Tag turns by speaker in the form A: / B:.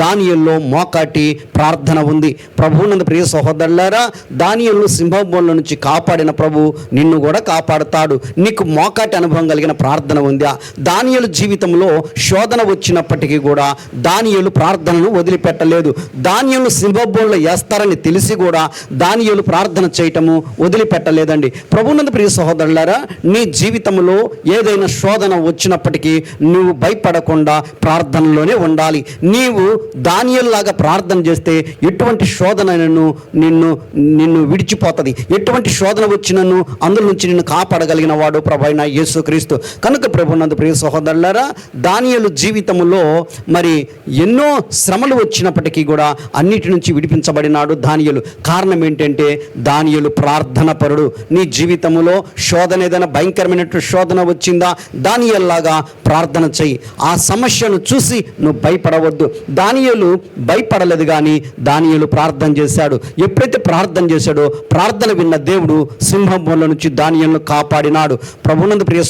A: దానియల్లో మోకాటి ప్రార్థన ఉంది. ప్రభువునందు ప్రియ సహోదరులారా దానియల్ను సింహంలో నుంచి కాపాడిన ప్రభు నిన్ను కూడా కాపాడుతాడు. నీకు మోకాటి అనుభవం కలిగిన ప్రార్థన ఉందా. దానియలు జీవితంలో శోధన వచ్చినప్పటికీ కూడా దానియలు ప్రార్థనను వదిలిపెట్టలేదు. దానియలు సింహబోన్లో వేస్తారని తెలిసి కూడా దానియలు ప్రార్థన చేయటము వదిలిపెట్టలేదండి. ప్రభునందు ప్రియ సహోదరులారా నీ జీవితంలో ఏదైనా శోధన వచ్చినప్పటికీ నువ్వు భయపడకుండా ప్రార్థనలోనే ఉండాలి. నీవు దానియల్లాగా ప్రార్థన చేస్తే ఎటువంటి శోధన నన్ను నిన్ను నిన్ను విడిచిపోతుంది? ఎటువంటి శోధన వచ్చినను అందులో నుంచి నిన్ను కాపాడగలిగిన వాడు ప్రభు యేసుక్రీస్తు? కనుక ప్రభునందు ప్రియ సహోదరులారా దానియలు జీవితంలో మరి ఎన్నో శ్రమలు వచ్చినప్పటికీ కూడా అన్నిటి నుంచి విడిపించబడినాడు దానియలు. కారణం ఏంటంటే దానియలు ప్రార్థన పరుడు నీ జీవితంలో శోధన ఏదైనా భయంకరమైనటువంటి శోధన వచ్చిందా? దానియల్లాగా ప్రార్థన చెయ్యి. ఆ సమస్యను చూసి నువ్వు భయపడవద్దు. దానియలు భయపడలేదు కానీ దానియలు ప్రార్థన చేశాడు. ఎప్పుడైతే ప్రార్థన చేశాడో ప్రార్థన విన్న దేవుడు సింహంలో నుంచి దానియలను కాపాడినాడు. ప్రభునందు ప్రియ